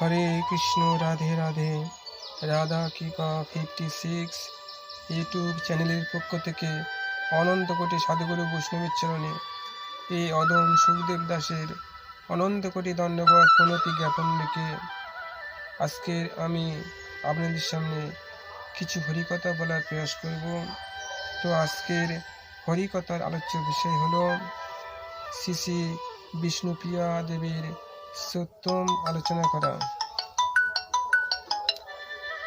হরে কৃষ্ণ রাধে রাধে। রাধা কৃপা fifty six YouTube চ্যানেলের পক্ষ থেকে অনন্ত কোটি সাধুগুরু বৈষ্ণবের চরণে এই অদম সুখদেব দাসের অনন্ত কোটি দণ্ডবাদ প্রণতি জ্ঞাপন রেখে আজকের আমি আপনাদের সামনে কিছু হরিকথা বলার প্রয়াস করব। তো আজকের হরিকথার আলোচ্য বিষয় হলো শ্রী শ্রী বিষ্ণুপ্রিয়া দেবীর সত্যম আলোচনা করা।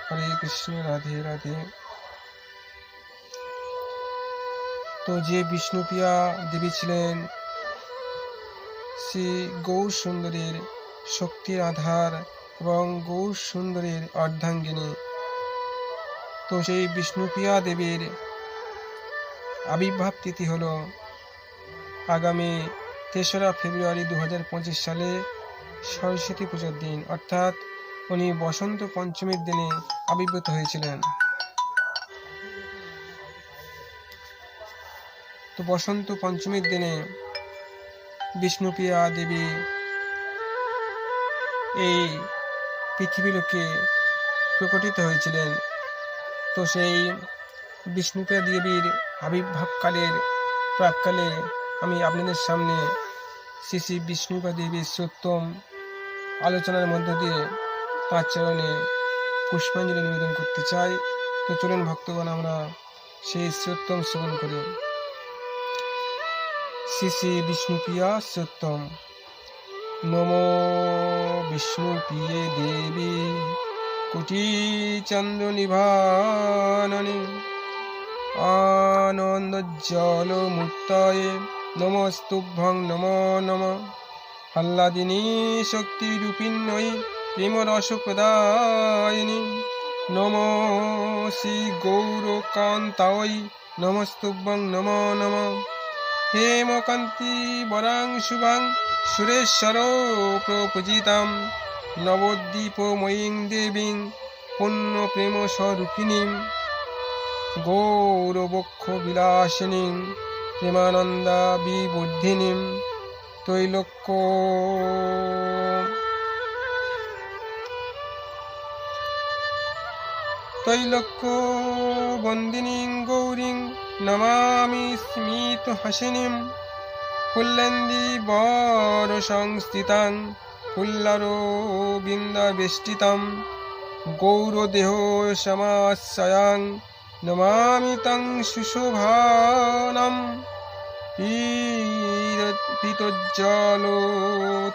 হরে কৃষ্ণ, রাধে রাধে। তো যে বিষ্ণুপ্রিয়া দেবী ছিলেন, শ্রী গৌর সুন্দরীর শক্তির আধার এবং গৌর সুন্দরীর অর্ধাঙ্গিনী। তো সেই বিষ্ণুপ্রিয়া দেবীর আবির্ভাব তিথি হলো আগামী তেসরা ফেব্রুয়ারি দু হাজার পঁচিশ সালে সরস্বতী পুজোর দিন, অর্থাৎ উনি বসন্ত পঞ্চমীর দিনে আবির্ভূত হয়েছিলেন। তো বসন্ত পঞ্চমীর দিনে বিষ্ণুপ্রিয়া দেবী এই পৃথিবীলোকে প্রকটিত হয়েছিলেন। তো সেই বিষ্ণুপ্রিয়া দেবীর আবির্ভাবকালের প্রাককালে আমি আপনাদের সামনে শ্রী শ্রী বিষ্ণুপ্রিয়া দেবীর সত্যম আলোচনার মধ্য দিয়ে তার চরণে পুষ্পাঞ্জলি নিবেদন করতে চাই। তো চলুন ভক্তগণ, আমরা সেই সত্যম শ্রবণ করি। শ্রী শ্রী বিষ্ণুপ্রিয়া সত্যম নম বিষ্ণুপ্রিয়ে দেবী। কোটি চন্দ্র আনন্দ জল মুক্তায়ে নমস্তুভ্যং নম নম। হল্লাদিনী শক্তি রূপিণ্যই প্রেম রস প্রদায়িনী নম শ্রী গৌরকান্তায় নমস্তুভ্যং নম নম। হেমকান্তি বরাং শুভাং সুরেশ্বর প্রপূজিতাম নবদ্বীপময়ীং দেবীং পুণ্য প্রেম স্বরূপিণীম গৌরবক্ষ বিলাসিনীং প্রেমানন্দা বিবুদ্ধিনীম তৈলোক্য তৈলোক্য বন্দিনীং গৌরীং নমামি স্মিত হাসিনীম ফুল্লন্দি বর সংস্থিতাং ফুল্লারো বৃন্দাবেষ্টিতাম গৌরদেহ সমাশ্রয়াং নমামি তং সুশোভানম। পীতজ্জল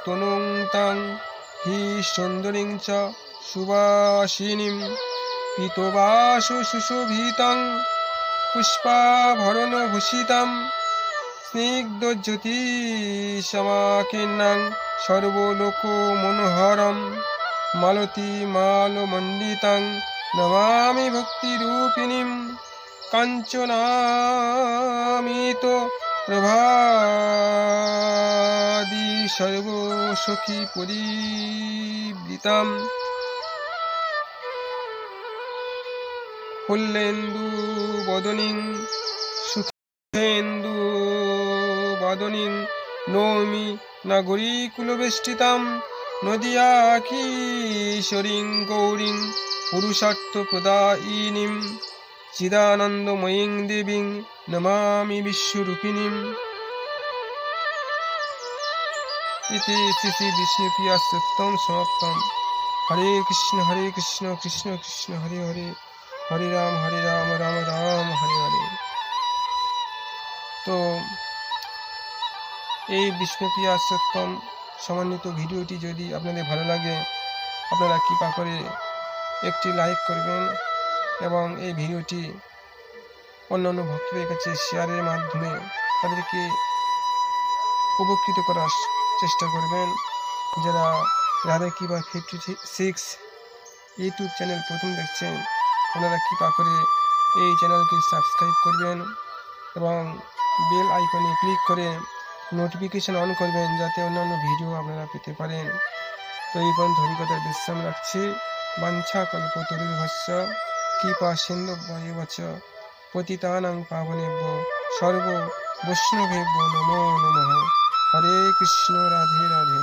তনুং তং হি সুন্দরীং চ সুবাসিনীম পীতবাস সুশোভিতং পুষ্পাভরণ ভূষিতম স্নিগ্ধ জ্যোতি সমাকীর্ণং সর্বলোক মনোহরম নমামি ভক্তিরূপিণীম কাঞ্চনামিত প্রভাদি সর্বসখী পরিবৃতাম। ফুল্লেন্দু বদনিং, সুখেন্দু বদনিং, নৌমি নাগরী কুলবেষ্টিতাম, নদিয়া কিশোরীং, গৌরীং পুরুষার্থ প্রদায়িনীম চিদানন্দময়ীং দেবীং নমামি বিশ্বরূপিণীম। ইতি শ্রী শ্রী সত্যম সমাপ্তম। হরে কৃষ্ণ হরে কৃষ্ণ কৃষ্ণ কৃষ্ণ, হরে হরে। হরে রাম হরে রাম রাম রাম, হরে হরে। তো, এই বিষ্ণুপ্রিয়া সত্যম সমন্বিত ভিডিওটি যদি আপনাদের ভালো লাগে, আপনারা কৃপা করে একটি লাইক করবেন এবং এই ভিডিওটি অন্যান্য ভক্তদের কাছে শেয়ারের মাধ্যমে তাদেরকে উপকৃত করার চেষ্টা করবেন। যারা রাধা কিবা ফিফটি সিক্স ইউটিউব চ্যানেল প্রথম দেখছেন আপনারা কৃপা করে এই চ্যানেলকে সাবস্ক্রাইব করবেন এবং বেল আইকনে ক্লিক করে নোটিফিকেশান অন করবেন যাতে অন্যান্য ভিডিও আপনারা পেতে পারেন। তো এই পর্যন্ত হরিকথার বিশ্রাম রাখছি। বাঞ্ছা কল্প তরুভস্য কৃপা সিন্ধু বচ পতিতানাং পাবনেভ্য সর্ব বৈষ্ণবেভ্য নমো নমঃ হরে কৃষ্ণ রাধে রাধে